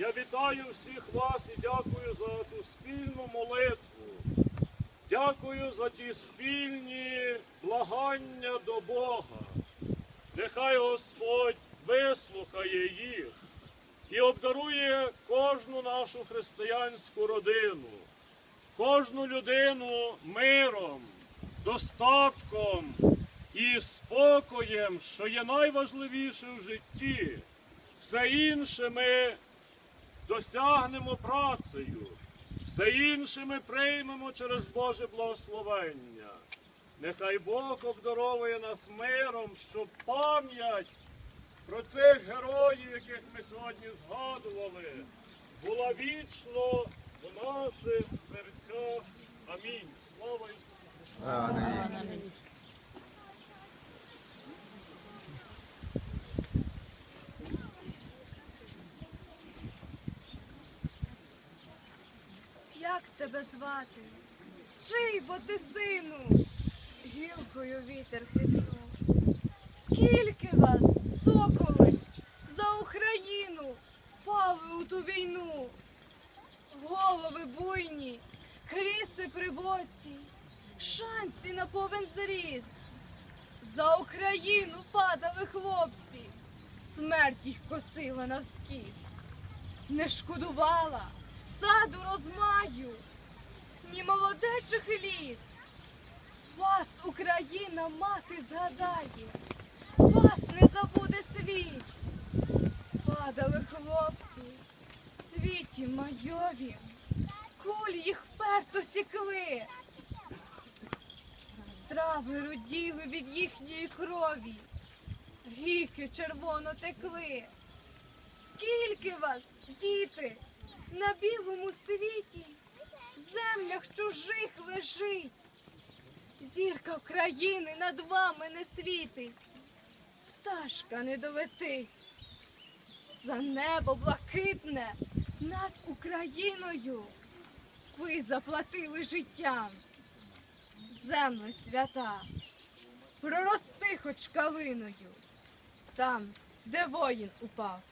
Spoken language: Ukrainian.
Я вітаю всіх вас і дякую за ту спільну молитву. Дякую за ті спільні благання до Бога. Нехай Господь вислухає їх і обдарує кожну нашу християнську родину, кожну людину миром, достатком і спокоєм, що є найважливіше в житті. Все інше ми досягнемо працею, все інше ми приймемо через Боже благословення. Нехай Бог обдаровує нас миром, щоб пам'ять про цих героїв, яких ми сьогодні згадували, була вічно в наших серцях. Амінь. Слава Ісусу! Як тебе звати? Чий бо ти сину? Гілкою вітер хитнув. Скільки вас, соколи, за Україну впали у ту війну? Голови буйні, кріси при боці, шанці на повен зріз. За Україну падали хлопці, смерть їх косила навскіз не шкодувала саду розмаю, ні молодечих літ. Вас Україна мати згадає, вас не забуде світ. Падали хлопці, цвіті майові, куль їх вперто сікли. Трави роділи від їхньої крові, ріки червоно текли. Скільки вас, діти, на білому світі, в землях чужих лежить. Зірка України над вами не світить, пташка не долетить. За небо блакитне над Україною ви заплатили життям. Земле свята, прорости хоч калиною, там, де воїн упав.